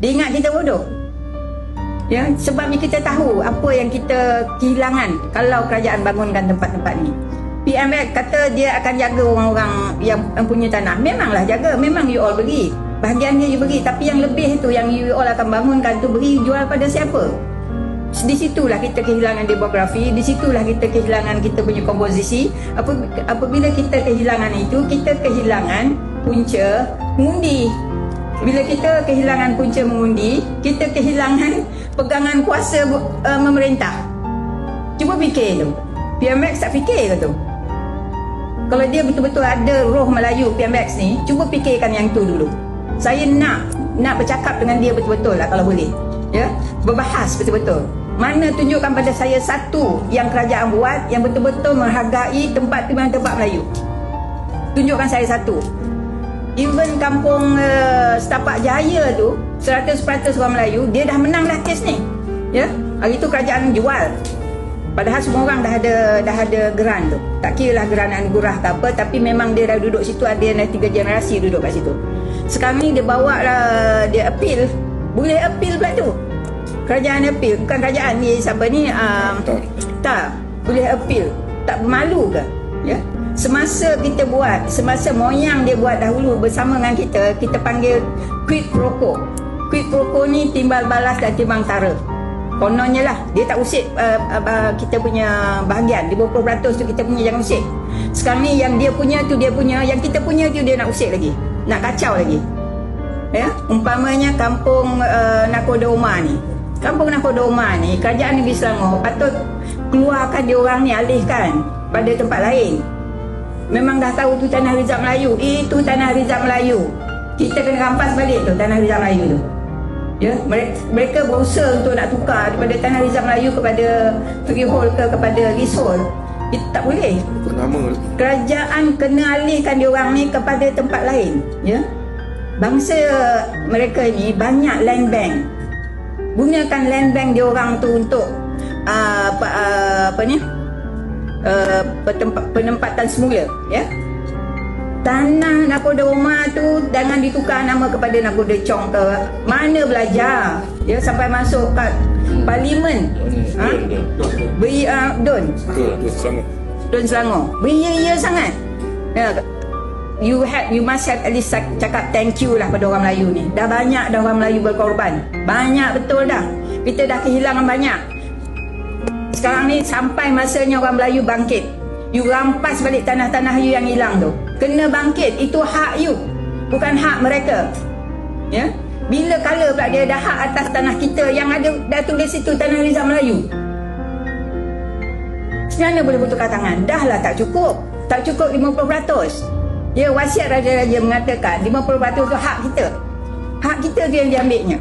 Dia ingat kita bodoh. Ya, sebabnya kita tahu apa yang kita kehilangan kalau kerajaan bangunkan tempat-tempat ni. PMX kata dia akan jaga orang-orang yang, yang punya tanah. Memanglah jaga, memang you all beri. Bahagian dia you beri, tapi yang lebih tu yang you all akan bangunkan tu beri jual pada siapa? Di situlah kita kehilangan demografi, di situlah kita kehilangan kita punya komposisi. Apabila kita kehilangan itu, kita kehilangan punca mengundi. Bila kita kehilangan punca mengundi, kita kehilangan pegangan kuasa uh, memerintah. Cuba fikir tu. PMX tak fikir ke tu? Kalau dia betul-betul ada roh Melayu PMX ni, cuba fikirkan yang tu dulu. Saya nak nak bercakap dengan dia betul-betul lah kalau boleh. Ya, berbahas betul-betul. Mana tunjukkan pada saya satu yang kerajaan buat yang betul-betul menghargai tempat di mana tempat Melayu. Tunjukkan saya satu. Even kampung uh, Setapak Jaya tu 100% orang Melayu Dia dah menang dah kes ni. Ya? Hari tu kerajaan jual. Padahal semua orang dah ada dah ada geran tu. Tak kira lah geran anugerah ke apa tapi memang dia dah duduk situ ada yang dah tiga generasi duduk kat situ. Sekarang ni dia bawa lah dia appeal. Boleh appeal pula tu. Kerajaan appeal. Bukan kerajaan ni siapa ni um, tak. Boleh appeal. Tak bermalu ke? Ya semasa kita buat semasa moyang dia buat dahulu bersama dengan kita kita panggil quid pro quo quid pro quo ni timbal balas dan timbang tara. Kononnya lah dia tak usik uh, uh, kita punya bahagian. 50% tu kita punya jangan usik. Sekarang ni yang dia punya tu dia punya yang kita punya tu dia nak usik lagi. Nak kacau lagi. Ya? Umpamanya kampung uh, Nakoda Umar ni. Kampung Nakodoma ni, kerajaan Negeri Selangor patut keluarkan dia orang ni alihkan pada tempat lain. Memang dah tahu tu tanah Rizal Melayu. Itu tanah Rizal Melayu. Kita kena rampas balik tu tanah Rizal Melayu tu. Ya, mereka, berusaha untuk nak tukar daripada tanah Rizal Melayu kepada freehold ke kepada leasehold. Itu tak boleh. Nama. Kerajaan kena alihkan dia orang ni kepada tempat lain, ya. Bangsa mereka ni banyak land bank gunakan land bank dia orang tu untuk uh, apa, uh, apa ni uh, penempatan semula ya. Tanah nakoda rumah tu jangan ditukar nama kepada nakoda chong ke. Mana belajar? Ya sampai masuk kat parlimen. Ha? beri uh, don. Don selangor. Beri ya sangat. Ya. You have you must have at least cakap thank you lah pada orang Melayu ni. Dah banyak dah orang Melayu berkorban. Banyak betul dah. Kita dah kehilangan banyak. Sekarang ni sampai masanya orang Melayu bangkit. You rampas balik tanah-tanah you yang hilang tu. Kena bangkit. Itu hak you. Bukan hak mereka. Ya? Bila kala pula dia dah hak atas tanah kita yang ada dah tulis situ tanah Rizal Melayu. Sebenarnya boleh bertukar tangan. Dah lah tak cukup. Tak cukup 50%. Ya wasiat raja-raja mengatakan 50% itu hak kita. Hak kita dia yang diambilnya.